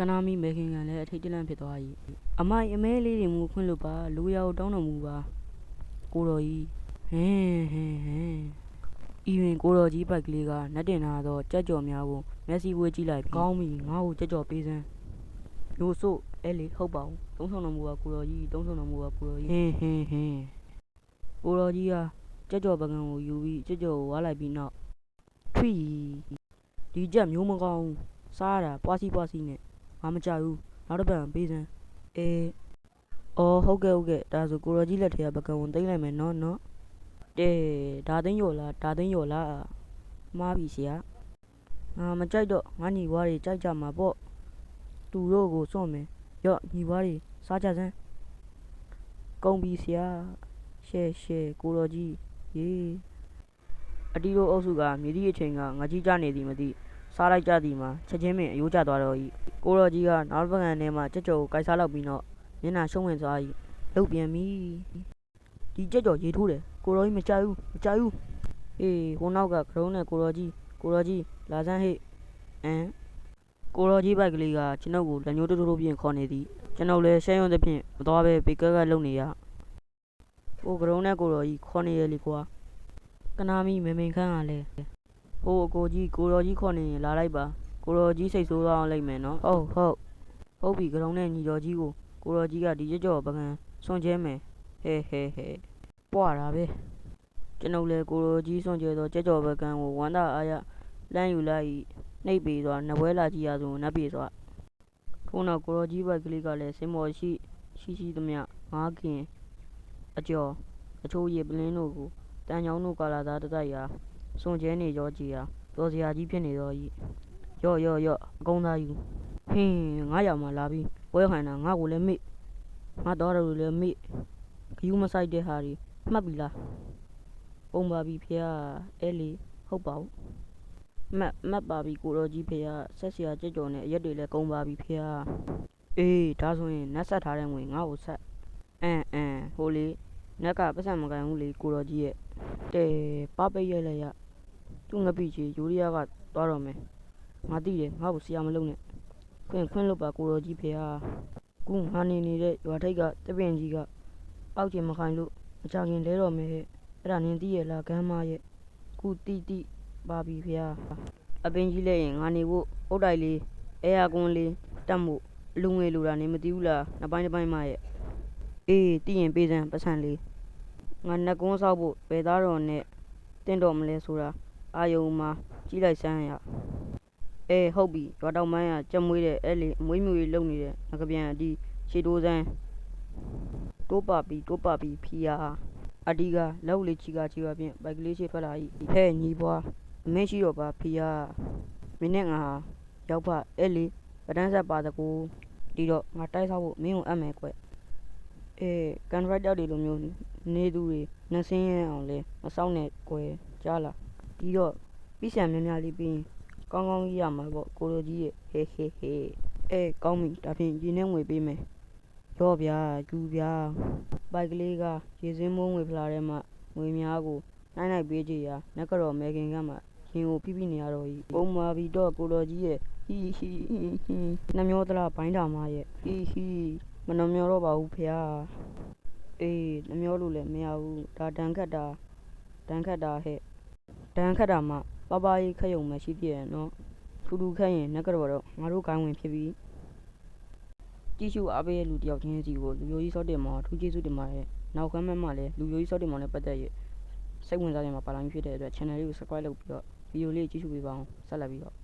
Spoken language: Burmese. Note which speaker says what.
Speaker 1: ကနာမီမေခင်ကလည်းအထိတ်တလန့်ဖြစ်သွား၏အမိုင်အမဲလေးတွေမူခွင့်လို့ပါလူရကိုတောင်းတော်မူပါကိုတော်ကြီးဟင်းဟင်းဟင်းဤတွင်ကိုတော်ကြီးပိုက်ကလေးကနတ်တင်လာသောကြက်ကြော်များကိုမျက်စိဝေးကြည့်လိုက်ပြီးကောင်းပြီငါ့ကိုကြက်ကြော်ပေးစမ်းလို့ဆိုအဲ့လေဟုတ်ပါဘူးသုံးဆောင်တော်မူပါကိုတော်ကြီးသုံးဆောင်တော်မူပါကိုတော်ကြီးဟင်းဟင်းဟင်းကိုတော်ကြီးဟာကြက်ကြော်ပကံကိုယူပြီးကြက်ကြော်ကိုဝါလိုက်ပြီးနောက်ထွီဒီကြက်မျိုးမကောင်းဘူးစားရတာပွားစီပွားစီနဲ့ ငါမကြိုက်ဘူးနောက်တစ်ပတ်ပေးစမ်းအေးအော်ဟုတ်ကဲ့ဟုတ်ကဲ့ဒါဆိုကိုရောကြီးလက်ထဲကပကံဝင်သိမ့်လိုက်မယ်နော်နော်တဲဒါသိန်းရော်လားဒါသိန်းရော်လားမှားပြီဆရာငါမကြိုက်တော့ငါညီဘွားတွေကြိုက်ကြမှာပေါ့သူတို့ကိုစွန့်မယ်ရော့ညီဘွားတွေစားကြစမ်းကုန်ပြီဆရာရှဲရှဲကိုရောကြီးရေးအတီတို့အုပ်စုကမြည်သည့်အချိန်ကငါကြီးကြနေသည်မသိ စားလိုက်ကြသည်မှာချက်ချင်းပင်အယိုးကျသွားတော့၏ကိုရောကြီးကနောက်တစ်ပကံထဲမှာကြက်ကြော်ကိုကိုက်စားလောက်ပြီးတော့မျက်နှာရှုံးဝင်သွား၏လုတ်ပြန်ပြီဒီကြက်ကြော်ရေထိုးတယ်ကိုရောကြီးမကြိုက်ဘူးမကြိုက်ဘူးအေးဟိုနောက်ကခရုံးနဲ့ကိုရောကြီးကိုရောကြီးလာစမ်းဟိအမ်ကိုရောကြီးဘိုက်ကလေးကကျွန်ုပ်ကိုလက်ညှိုးတိုးတိုးဖြင့်ခေါ်နေသည်ကျွန်ုပ်လည်းရှဲရုံသဖြင့်မသွားပဲပေကက်ကလုံနေရကိုခရုံးနဲ့ကိုရောကြီးခေါ်နေရလေကွာကနာမီမေမိန်ခန်းကလည်း ဟိုအကိုကြီးကိုရောကြီးခေါ်နေရင်လာလိုက်ပါကိုရောကြီးစိတ်ဆိုးသွားအောင်လိုက်မယ်နော်ဟုတ်ဟုတ်ဟုတ်ပြီကြောင်နဲ့ညီတော်ကြီးကိုကိုရောကြီးကဒီကြကြောပကံဆွန်ကျဲမယ်ဟဲဟဲဟဲပွာတာပဲကျွန်ုပ်လည်းကိုရောကြီးဆွန်ကျဲသောကြကြောပကံကိုဝမ်းသာအားရလမ်းယူလိုက်၏နှိပ်ပေစွာနဘွဲလာကြည့်ရသောနတ်ပေစွာထို့နောက်ကိုရောကြီးဘက်ကလေးကလည်းစင်မော်ရှိရှိရှိသမျှငားကင်အကျော်အချိုးရည်ပလင်းတို့ကိုတန်ချောင်းတို့ကာလာသားတတိုက်ရာ ဆွန်ကျဲနေကြောကြည်ရာတော်စရာကြီးဖြစ်နေသော၏ရော့ရော့ရော့အကုန်းသားယူဟင်းငါးယောက်မှလာပြီးပွဲခိုင်းတာငါ့ကိုလည်းမေ့ငါတော်တော်လည်းမေ့ဂယူးမဆိုင်တဲ့ဟာတွေမှတ်ပြီလားပုံပါပြီဖေ။အဲ့လေဟုတ်ပါဘူးမှတ်မှတ်ပါပြီကိုတော်ကြီးဖေ။ဆက်စရာကြက်ကြော်နဲ့အရက်တွေလည်းကုန်းပါပြီဖေ။အေးဒါဆိုရင်နတ်ဆက်ထားတဲ့ငွေငါ့ကိုဆက်အမ်အမ်ဟိုလေနက်ကပတ်စံမကန်ဘူးလေကိုတော်ကြီးရဲ့တဲပပိတ်ရိုက်လိုက်ရ သူ့ငပိကြီးယူရီးယားကသွားတော့မယ်ငါသိတယ်ငါ့ကိုဆရာမလုပ်နဲ့ခွင့်ခွင့်လို့ပါကိုတော်ကြီးဖေဟာခုငါနေနေတဲ့ရွာထိပ်ကတပင်ကြီးကအောက်ကျင်မခိုင်လို့မကြခင်လဲတော့မယ်ဟဲ့အဲ့ဒါနင်သိရလားကမ်းမရဲ့ခုတိတိပါပြီဖေဟာအပင်ကြီးလဲရင်ငါနေဖို့အုတ်တိုက်လေးအဲယာကွန်လေးတတ်မှုအလူငွေလိုတာနေမသိဘူးလားနှစ်ပိုင်းတစ်ပိုင်းမရဲ့အေးသိရင်ပေးစမ်းပတ်စံလေးငါနှက်ကွန်းဆောက်ဖို့ဘယ်သားတော်နဲ့တင့်တော်မလဲဆိုတာ အာယုံမှာကြီးလိုက်စမ်းရအေးဟုတ်ပြီရွာတောင်ပိုင်းကကြက်မွေးတဲ့အဲ့လေအမွေးမြူကြီးလုံနေတဲ့ငကပြန်အဒီရှေတိုးစမ်းတိုးပါပြီတိုးပါပြီဖီယာအဒီကလောက်လေးချီကချီပါဖြင့်ဘိုက်ကလေးရှေထွက်လာ၏ဟဲ့ညီဘွားအမေရှိတော့ပါဖီယာမင်းနဲ့ငါဟာရောက်ပါအဲ့လေပဒန်းဆက်ပါတကူဒီတော့ငါတိုက်ဆောက်ဖို့မင်းကိုအပ်မယ်ကွအေးကန်ရိုက်တောက်တွေလိုမျိုးနေသူတွေနှစင်းရအောင်လဲမစောင့်နဲ့ကွယ်ကြားလား ဒီတော့ပြီးဆံများများလေးပြီးရင်ကောင်းကောင်းကြီးရမှာပေါ့ကိုလိုကြီးရဲ့ဟေးဟေးဟေးအဲကောင်းပြီဒါဖြင့်ရင်းနှဲငွေပေးမယ်ရော့ဗျာယူဗျာဘိုက်ကလေးကရေစင်းမိုးငွေဖလားထဲမှာငွေများကိုနိုင်နိုင်ပေးကြရာနက်ကတော့မဲခင်ကမှရင်ကိုဖိဖိနေရတော့ဤပုံမာပြီးတော့ကိုလိုကြီးရဲ့ဟီဟီဟီဟီနှမျောသလားဘိုင်းတာမရဲ့ဟီဟီမနှမျောတော့ပါဘူးဖေဟာအေးနှမျောလို့လည်းမရဘူးဒါတန်ခတ်တာတန်ခတ်တာဟဲ့ တန်ခတ်တာမှပပရေးခက်ယုံမရှိပြည့်ရနော်ထူထူခက်ရင်နက်ကတော့တော့ငါတို့ကိုင်းဝင်ဖြစ်ပြီးကြည့်ရှုအားပေးတဲ့လူတယောက်ချင်းစီကိုလူမျိုးကြီးစောတင်မှာထူးကျေးဇူးတင်ပါတယ်နောက်ခမ်းမမှလည်းလူမျိုးကြီးစောတင်မှာလည်းပတ်သက်ရစိတ်ဝင်စားကြမှာပါလာမဖြစ်တဲ့အတွက် channel လေးကို subscribe လုပ်ပြီးတော့ဗီဒီယိုလေးကြည့်ရှုပေးပါအောင်ဆက်လက်ပြီးတော့